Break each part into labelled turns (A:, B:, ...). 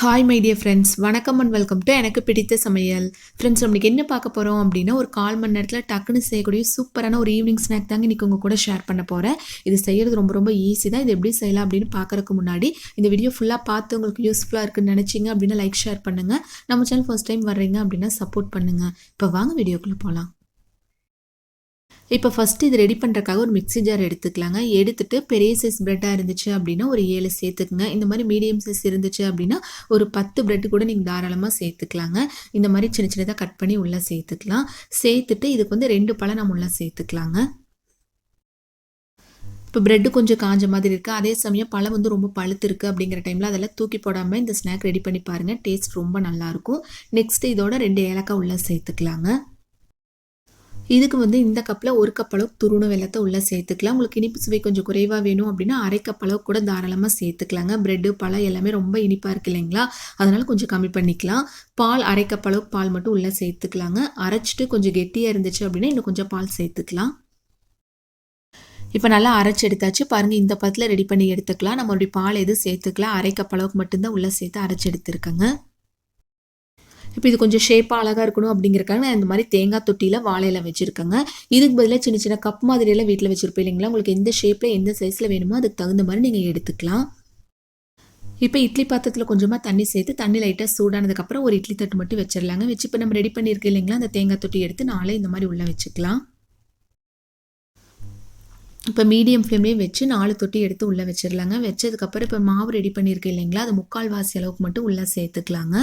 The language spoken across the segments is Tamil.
A: ஹாய் மை டியர் ஃப்ரெண்ட்ஸ் வணக்கம் அண்ட் வெல்கம் டு எனக்கு பிடித்த சமையல். ஃப்ரெண்ட்ஸ் நம்மளுக்கு என்ன பார்க்க போகிறோம் அப்படின்னா ஒரு கால் மணி நேரத்தில் டக்குன்னு செய்யக்கூடிய சூப்பரான ஒரு ஈவினிங் ஸ்நாக் தாங்க இன்றைக்கி உங்கள் கூட ஷேர் பண்ண போகிறேன் இது செய்கிறது ரொம்ப ரொம்ப ஈஸி தான். இது எப்படி செய்யலாம் அப்படின்னு பார்க்கறதுக்கு முன்னாடி இந்த வீடியோ ஃபுல்லாக பார்த்து உங்களுக்கு யூஸ்ஃபுல்லாக இருக்குன்னு நினச்சிங்க அப்படின்னா லைக் ஷேர் பண்ணுங்கள் நம்ம சேனல் ஃபர்ஸ்ட் டைம் வர்றீங்க அப்படின்னா சப்போர்ட் பண்ணுங்கள் இப்போ வாங்க வீடியோக்குள்ளே போகலாம் இப்போ ஃபஸ்ட்டு இது ரெடி பண்ணுறக்காக ஒரு மிக்ஸி ஜார் எடுத்துக்கலாங்க. எடுத்துகிட்டு பெரிய சைஸ் ப்ரெட்டாக இருந்துச்சு அப்படின்னா ஒரு ஏழு சேர்த்துக்குங்க. இந்த மாதிரி மீடியம் சைஸ் இருந்துச்சு அப்படின்னா ஒரு பத்து ப்ரெட்டு கூட நீங்கள் தாராளமாக சேர்த்துக்கலாங்க. இந்த மாதிரி சின்ன சின்னதாக கட் பண்ணி உள்ளே சேர்த்துக்கலாம். சேர்த்துட்டு இதுக்கு வந்து ரெண்டு பழம் நம்ம உள்ளே சேர்த்துக்கலாங்க. இப்போ ப்ரெட்டு கொஞ்சம் காஞ்ச மாதிரி இருக்குது அதே சமயம் பழம் வந்து ரொம்ப பழுத்து இருக்குது அப்படிங்கிற டைமில் அதெல்லாம் தூக்கி போடாமல் இந்த ஸ்நாக் ரெடி பண்ணி பாருங்கள் டேஸ்ட் ரொம்ப நல்லாயிருக்கும் நெக்ஸ்ட்டு இதோட ரெண்டு ஏலக்காய் உள்ளே சேர்த்துக்கலாங்க. இதுக்கு வந்து இந்த கப்பில் ஒரு கப் அளவு துருண வெள்ளத்தை உள்ளே சேர்த்துக்கலாம். உங்களுக்கு இனிப்பு சுவை கொஞ்சம் குறைவாக வேணும் அப்படின்னா அரை கப் அளவு கூட தாராளமாக சேர்த்துக்கலாங்க. ப்ரெட்டு பழம் எல்லாமே ரொம்ப இனிப்பாக இருக்கு இல்லைங்களா? அதனால் கொஞ்சம் கம்மி பண்ணிக்கலாம். பால் அரை கப் அளவு பால் மட்டும் உள்ளே சேர்த்துக்கலாங்க. அரைச்சிட்டு கொஞ்சம் கெட்டியாக இருந்துச்சு அப்படின்னா இன்னும் கொஞ்சம் பால் சேர்த்துக்கலாம். இப்போ நல்லா அரைச்சி எடுத்தாச்சு. பாருங்கள் இந்த பத்தில் ரெடி பண்ணி எடுத்துக்கலாம். நம்மளுடைய பால் எதுவும் சேர்த்துக்கலாம் அரை கப் அளவுக்கு மட்டும்தான் உள்ளே சேர்த்து அரைச்சி எடுத்துருக்கேங்க. இப்போ இது கொஞ்சம் ஷேப்பாக அழகாக இருக்கணும் அப்படிங்கிறக்காக நான் இந்த மாதிரி தேங்காய் தொட்டியில் வாழையில வச்சுருக்கேங்க. இதுக்கு பதிலாக சின்ன சின்ன கப் மாதிரியெல்லாம் வீட்டில் வச்சுருப்பேன் இல்லைங்களா? உங்களுக்கு எந்த ஷேப்பில் எந்த சைஸில் வேணுமோ அதுக்கு தகுந்த மாதிரி நீங்கள் எடுத்துக்கலாம். இப்போ இட்லி பாத்திரத்தில் கொஞ்சமாக தண்ணி சேர்த்து தண்ணி லைட்டாக சூடானதுக்கப்புறம் ஒரு இட்லி தட்டு மட்டும் வச்சிடலாங்க வச்சு இப்போ நம்ம ரெடி பண்ணியிருக்கோம் இல்லைங்களா? அந்த தேங்காய் தொட்டி எடுத்து நாளே இந்த மாதிரி உள்ளே வச்சுக்கலாம். இப்போ மீடியம் ஃப்ளேம்லேயே வச்சு நாலு தொட்டி எடுத்து உள்ளே வச்சிடலாங்க. வச்சதுக்கப்புறம் இப்போ மாவு ரெடி பண்ணியிருக்கேன் இல்லைங்களா? அது முக்கால் வாசி அளவுக்கு மட்டும் உள்ளே சேர்த்துக்கலாங்க.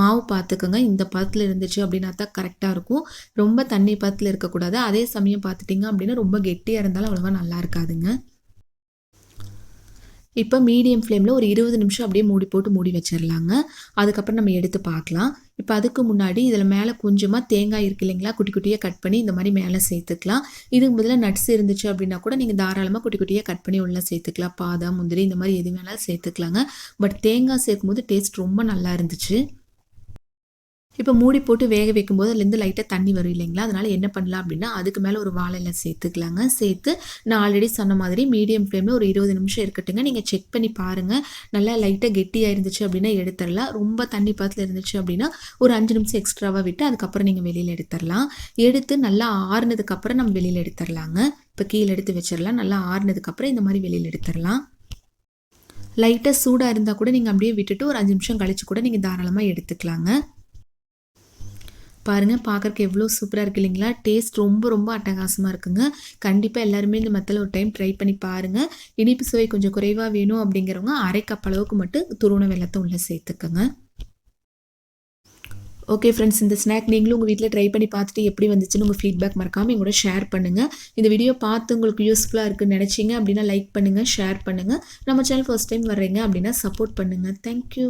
A: மாவு பார்த்துக்கோங்க இந்த பதத்தில் இருந்துச்சு அப்படின்னா தான் கரெக்டாக இருக்கும். ரொம்ப தண்ணி பதத்தில் இருக்கக்கூடாது. அதே சமயம் பார்த்துட்டிங்க அப்படின்னா ரொம்ப கெட்டியாக இருந்தாலும் அவ்வளோவா நல்லா இருக்காதுங்க. இப்போ மீடியம் ஃப்ளேமில் ஒரு இருபது நிமிஷம் அப்படியே மூடி போட்டு மூடி வச்சிடலாங்க. அதுக்கப்புறம் நம்ம எடுத்து பார்க்கலாம். இப்போ அதுக்கு முன்னாடி இதில் மேலே கொஞ்சமாக தேங்காய் இருக்கு இல்லைங்களா? குட்டி குட்டியாக கட் பண்ணி இந்த மாதிரி மேலே சேர்த்துக்கலாம். இதுக்கு பதிலாக நட்ஸ் இருந்துச்சு அப்படின்னா கூட நீங்கள் தாராளமாக குட்டி குட்டியாக கட் பண்ணி உள்ளே சேர்த்துக்கலாம். பாதாம் முந்திரி இந்த மாதிரி எது வேணாலும் சேர்த்துக்கலாங்க. பட் தேங்காய் சேர்க்கும் போது டேஸ்ட் ரொம்ப நல்லா இருந்துச்சு. இப்போ மூடி போட்டு வேக வைக்கும்போது அதுலேருந்து லைட்டாக தண்ணி வரும் இல்லைங்களா? அதனால் என்ன பண்ணலாம் அப்படின்னா அதுக்கு மேலே ஒரு வாழையில் சேர்த்துக்கலாங்க. சேர்த்து நான் ஆல்ரெடி சொன்ன மாதிரி மீடியம் ஃப்ளேமில் ஒரு இருபது நிமிஷம் இருக்கட்டுங்க. நீங்கள் செக் பண்ணி பாருங்கள் நல்லா லைட்டாக கெட்டியாக இருந்துச்சு அப்படின்னா எடுத்துடலாம். ரொம்ப தண்ணி பாத்தில் இருந்துச்சு அப்படின்னா ஒரு அஞ்சு நிமிஷம் எக்ஸ்ட்ராவாக விட்டு அதுக்கப்புறம் நீங்கள் வெளியில் எடுத்துடலாம். எடுத்து நல்லா ஆறுனதுக்கப்புறம் நம்ம வெளியில் எடுத்துடலாங்க. இப்போ கீழே எடுத்து வச்சிடலாம். நல்லா ஆறுனதுக்கப்புறம் இந்த மாதிரி வெளியில் எடுத்துடலாம். லைட்டாக சூடாக இருந்தால் கூட நீங்கள் அப்படியே விட்டுட்டு ஒரு அஞ்சு நிமிஷம் கழிச்சு கூட நீங்கள் தாராளமாக எடுத்துக்கலாங்க. பாருங்கள் பார்க்குறக்கு எவ்வளோ சூப்பராக இருக்குது இல்லைங்களா? டேஸ்ட் ரொம்ப ரொம்ப அட்டகாசமாக இருக்குங்க. கண்டிப்பாக எல்லாருமே இந்த மெத்தில் ஒரு டைம் ட்ரை பண்ணி பாருங்கள் இனிப்பு சுவை கொஞ்சம் குறைவாக வேணும் அப்படிங்கிறவங்க அரை கப் அளவுக்கு மட்டும் துருவண வெள்ளத்தை உள்ளே சேர்த்துக்கோங்க. ஓகே ஃப்ரெண்ட்ஸ் இந்த ஸ்நாக் நீங்களும் உங்கள் வீட்டில் ட்ரை பண்ணி பார்த்துட்டு எப்படி வந்துச்சுன்னு உங்கள் ஃபீட்பேக் மறக்காமல் எங்களோட ஷேர் பண்ணுங்கள் இந்த வீடியோ பார்த்து உங்களுக்கு யூஸ்ஃபுல்லாக இருக்குன்னு நினச்சிங்க அப்படின்னா லைக் பண்ணுங்கள் ஷேர் பண்ணுங்கள் நம்ம சேனல் ஃபர்ஸ்ட் டைம் வர்றீங்க அப்படின்னா சப்போர்ட் பண்ணுங்கள் தேங்க்யூ